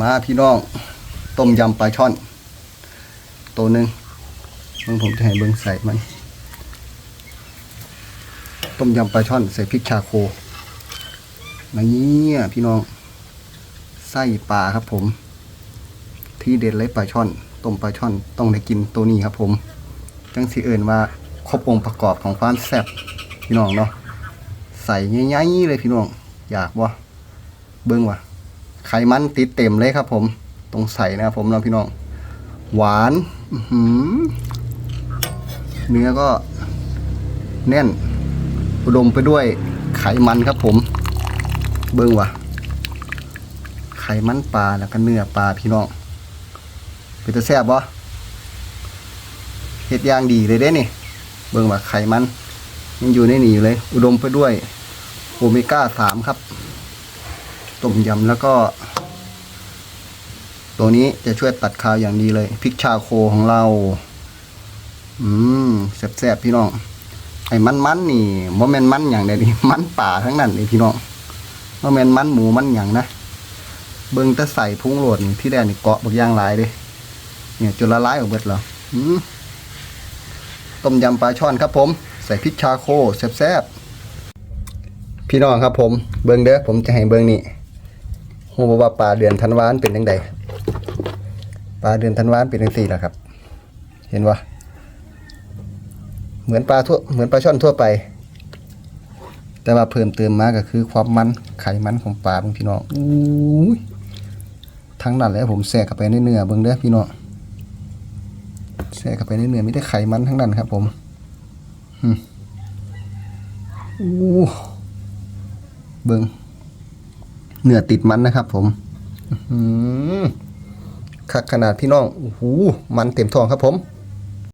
มาพี่น้อง ต้มยำปลาช่อน ตัวหนึ่งเบิ่งผมจะให้เบิ่งใส่มัน ต้มยำปลาช่อน ใส่พริกชาโคนี่พี่น้อง ไส้ปลาครับผม ที่เด็ดเลยปลาช่อน ต้มปลาช่อน ต้องได้กินตัวนี้ครับผม จังสิเอิญว่าครบองค์ประกอบของความแซ่บพี่น้องเนาะ ใส่ง่ายๆเลยพี่น้อง อยากบ่เบิ่งว่ะ ไขมันติดเต็มเลยครับผม ตรงใส่นะครับผมเนาะพี่น้อง หวานเนื้อก็แน่น อุดมไปด้วยไขมันครับผม เบิ่งว่ะไขมันปลาแล้วก็เนื้อปลาพี่น้องเป็นตาแซ่บบ่เฮ็ดย่างดีเลยเด้นี่ เบิ่งว่าไขมันยังอยู่ในนี่อยู่เลย อุดมไปด้วยโอเมก้าสามครับ ต้มยำแล้วก็ ตัวนี้จะช่วยตัดคาวอย่างดีเลยพริกชาโคของเรา อืมแซ่บๆพี่น้อง ไอ้มันมันๆนี่โมเมนมันอย่างใดดิมันป่าทั้งนั้นเลยพี่น้องโมเมนมันหมูมันอย่างนะเบิ่งตะใส่พุงโหลดที่แรกนี่เกาะบักย่างลายเลยเนี่ยจนละลายออกเบิดแล้วอืมต้มยำปลาช่อนครับผม ใส่พริกชาโคแซ่บๆพี่น้องครับผมเบิ่งเด้อผมจะให้เบิ่งนี่ ฮู้บ่ว่าปลาเดือนธันวาคมเป็นจังไดปลาเดือนธันวาคมเป็นจังซี่ล่ะครับ เห็นบ่เหมือนปลาทั่วเหมือนปลาช่อนทั่วไป แต่ว่าเพิ่มเติมมาก็คือความมันไขมันของปลาเบิ่งพี่น้องอู้ยทั้งนั้นแล้วผมแทรกเข้าไปในเนื้อเบิ่งเด้อพี่น้องแทรกเข้าไปในเนื้อมีแต่ไขมันทั้งนั้นครับ ผมอืมอู้เบิ่ง เนื้อติดมันนะครับ ผมอื้อหือคักขนาดพี่น้องโอ้โหมันเต็มท้องครับผม